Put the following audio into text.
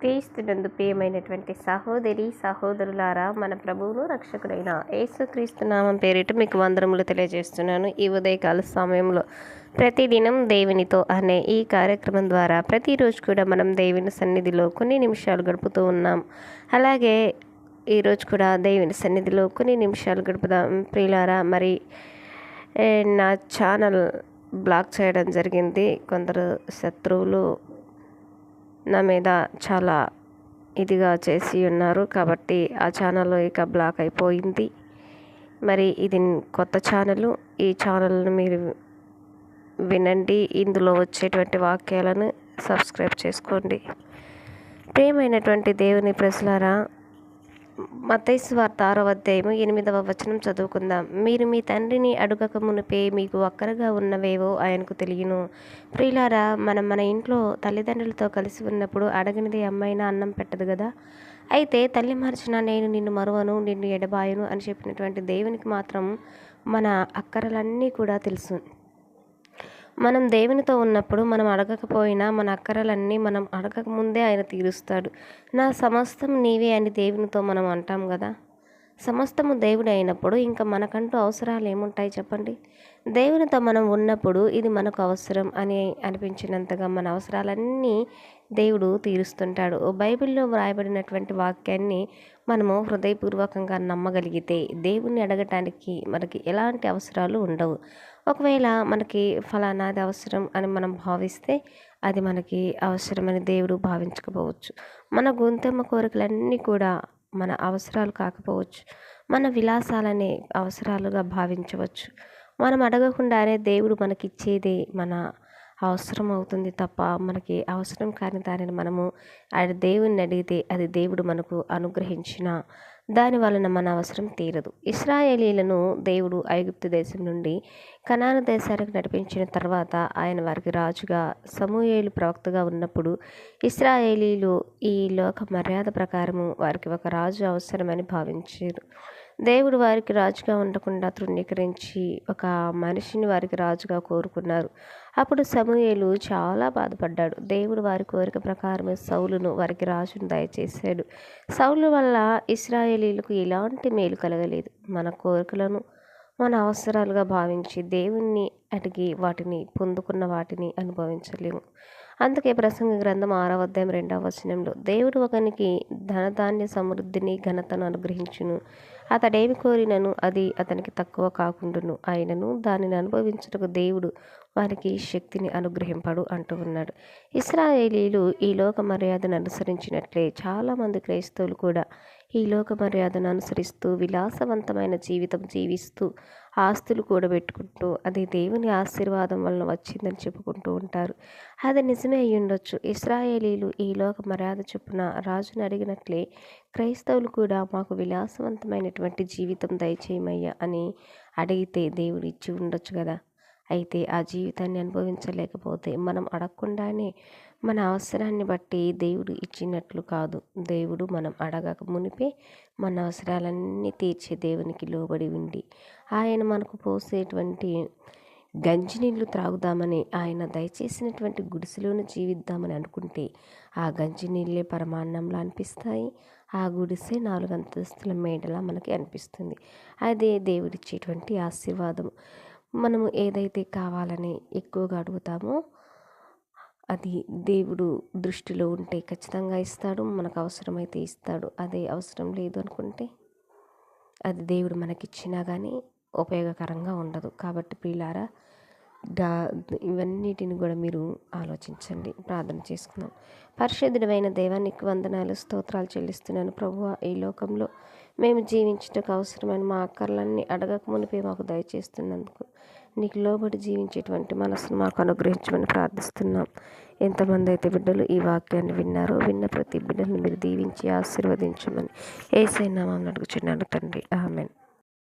క్రీస్తునందు ప్రియమైనటువంటి సహోదరి సహోదరులారా మన ప్రభువును రక్షకుడైన యేసుక్రీస్తు నామం పేరిట మీకు వందరములు తెలియజేస్తున్నాను. ఈ ఉదయకాల సమయంలో ప్రతిదినం దేవునితో అనే ఈ కార్యక్రమం ద్వారా ప్రతిరోజు కూడా మనం దేవుని సన్నిధిలో కొన్ని నిమిషాలు గడుపుతూ ఉన్నాం. అలాగే ఈరోజు కూడా దేవుని సన్నిధిలో కొన్ని నిమిషాలు గడుపుదాం. ప్రియులారా మరి నా ఛానల్ బ్లాక్ చేయడం జరిగింది. కొందరు శత్రువులు నా మీద చాలా ఇదిగా చేసి ఉన్నారు కాబట్టి ఆ ఛానల్ ఇక బ్లాక్ అయిపోయింది. మరి ఇది కొత్త ఛానల్. ఈ ఛానల్ను మీరు వినండి. ఇందులో వచ్చేటువంటి వాక్యాలను సబ్స్క్రైబ్ చేసుకోండి. ప్రేమైనటువంటి దేవుని ప్రజలారా మత్తయి ఆరో అధ్యాయము ఎనిమిదవ వచనం చదువుకుందాం. మీరు మీ తండ్రిని అడుగక మునిపే మీకు అక్కరగా ఉన్నవేవో ఆయనకు తెలియను. ప్రియులారా మనం మన ఇంట్లో తల్లిదండ్రులతో కలిసి ఉన్నప్పుడు అడగనిది అమ్మైనా అన్నం పెట్టదు కదా అయితే తల్లి మార్చిన నేను నిన్ను మరువను నిన్ను ఎడబాయను అని చెప్పినటువంటి దేవునికి మాత్రం మన అక్కరలన్నీ కూడా తెలుసు. మనం దేవునితో ఉన్నప్పుడు మనం అడగకపోయినా మన అక్కరలన్నీ మనం అడగక ముందే ఆయన తీరుస్తాడు. నా సమస్తం నీవే అని దేవునితో మనం అంటాం కదా? సమస్తము దేవుడు అయినప్పుడు ఇంకా మనకంటూ అవసరాలు ఏముంటాయి చెప్పండి? దేవునితో మనం ఉన్నప్పుడు ఇది మనకు అవసరం అని అనిపించినంతగా మన అవసరాలన్నీ దేవుడు తీరుస్తుంటాడు. బైబిల్లో వ్రాయబడినటువంటి వాక్యాన్ని మనము హృదయపూర్వకంగా నమ్మగలిగితే దేవుణ్ణి అడగటానికి మనకి ఎలాంటి అవసరాలు ఉండవు. ఒకవేళ మనకి ఫలానాది అవసరం అని మనం భావిస్తే అది మనకి అవసరమని దేవుడు భావించకపోవచ్చు. మన గొంతెమ్మ కోరికలన్నీ కూడా మన అవసరాలు కాకపోవచ్చు. మన విలాసాలనే అవసరాలుగా భావించవచ్చు. మనం అడగకుండానే దేవుడు మనకిచ్చేది మన అవసరం అవుతుంది తప్ప మనకి అవసరం కాని దానిని మనము ఆ దేవుణ్ణి అడిగితే అది దేవుడు మనకు అనుగ్రహించిన దాని వలన మన అవసరం తీరదు. ఇస్రాయేలీలను దేవుడు ఐగుప్తు దేశం నుండి కనాన దేశానికి నడిపించిన తర్వాత ఆయన వారికి రాజుగా సమూహేలు ప్రవక్తగా ఉన్నప్పుడు ఇస్రాయేలీలు ఈ లోక మర్యాద ప్రకారము వారికి ఒక రాజు అవసరమని భావించారు. దేవుడు వారికి రాజుగా ఉండకుండా తృణీకరించి ఒక మనిషిని వారికి రాజుగా కోరుకున్నారు. అప్పుడు సమూయేలు చాలా బాధపడ్డాడు. దేవుడు వారి కోరిక ప్రకారమే సౌలును వారికి రాజును దయచేశాడు. సౌలు వల్ల ఇస్రాయేలీలకు ఎలాంటి మేలు కలగలేదు. మన కోరికలను మన అవసరాలుగా భావించి దేవుణ్ణి అడిగి వాటిని పొందుకున్న వాటిని అనుభవించలేము. అందుకే ప్రసంగ గ్రంథం ఆరవ అధ్యాయం రెండవ వచనంలో దేవుడు ఒకనికి ధనధాన్య సమృద్ధిని ఘనతను అనుగ్రహించును. అతడేమి కోరినను? అది అతనికి తక్కువ కాకుండాను. ఆయనను దానిని అనుభవించుటకు దేవుడు వారికి శక్తిని అనుగ్రహింపడు అంటూ ఉన్నాడు. ఇస్రాయేలీలు ఈ లోక మర్యాదను అనుసరించినట్లే చాలామంది క్రైస్తవులు కూడా ఈ లోక మర్యాదను అనుసరిస్తూ విలాసవంతమైన జీవితం జీవిస్తూ ఆస్తులు కూడబెట్టుకుంటూ అది దేవుని ఆశీర్వాదం వలన వచ్చిందని చెప్పుకుంటూ ఉంటారు. అది నిజమే అయి ఉండొచ్చు ఇస్రాయేలీలు ఈ లోక మర్యాద చొప్పున రాజును అడిగినట్లే క్రైస్తవులు కూడా మాకు విలాసవంతమైనటువంటి జీవితం దయచేయమయ్యా అని అడిగితే దేవుడు ఇచ్చి ఉండొచ్చు కదా. అయితే ఆ జీవితాన్ని అనుభవించలేకపోతే మనం అడగకుండానే మన అవసరాన్ని బట్టి దేవుడు ఇచ్చినట్లు కాదు. దేవుడు మనం అడగక మునిపే మన అవసరాలన్నీ తీర్చే దేవునికి లోబడి ఉండి ఆయన మనకు పోసేటువంటి గంజి నీళ్ళు త్రాగుదామని ఆయన దయచేసినటువంటి గుడిసెలోనే జీవిద్దామని అనుకుంటే ఆ గంజి నీళ్ళే పరమాన్నంలా అనిపిస్తాయి. ఆ గుడిసె నాలుగు అంతస్తుల మేడలా మనకి అనిపిస్తుంది. అదే దేవుడిచ్చేటువంటి ఆశీర్వాదం మనము ఏదైతే కావాలని ఎక్కువగా అడుగుతామో అది దేవుడు దృష్టిలో ఉంటే ఖచ్చితంగా ఇస్తాడు మనకు అవసరమైతే ఇస్తాడు. అదే అవసరం లేదు అనుకుంటే అది దేవుడు మనకిచ్చినా కానీ ఉపయోగకరంగా ఉండదు. కాబట్టి పిల్లారా డా ఇవన్నిటిని కూడా మీరు ఆలోచించండి. ప్రార్థన చేసుకుందాం. పరిశుద్ధుడమైన దేవానికి వందనాలు స్తోత్రాలు చెల్లిస్తున్నాను. ప్రభు ఈ లోకంలో మేము జీవించటకు అవసరమైన మా అక్కర్లన్నీ అడగక మునిపే మాకు దయచేస్తున్నందుకు నీకు లోబడి జీవించేటువంటి మనసును మాకు అనుగ్రహించమని ప్రార్థిస్తున్నాం. ఎంతమంది అయితే బిడ్డలు ఈ వాక్యాన్ని విన్నారో విన్న ప్రతి బిడ్డను మీరు దీవించి ఆశీర్వదించమని ఏసైనా నామం అడుగుచున్నాను తండ్రి. ఆమెన్.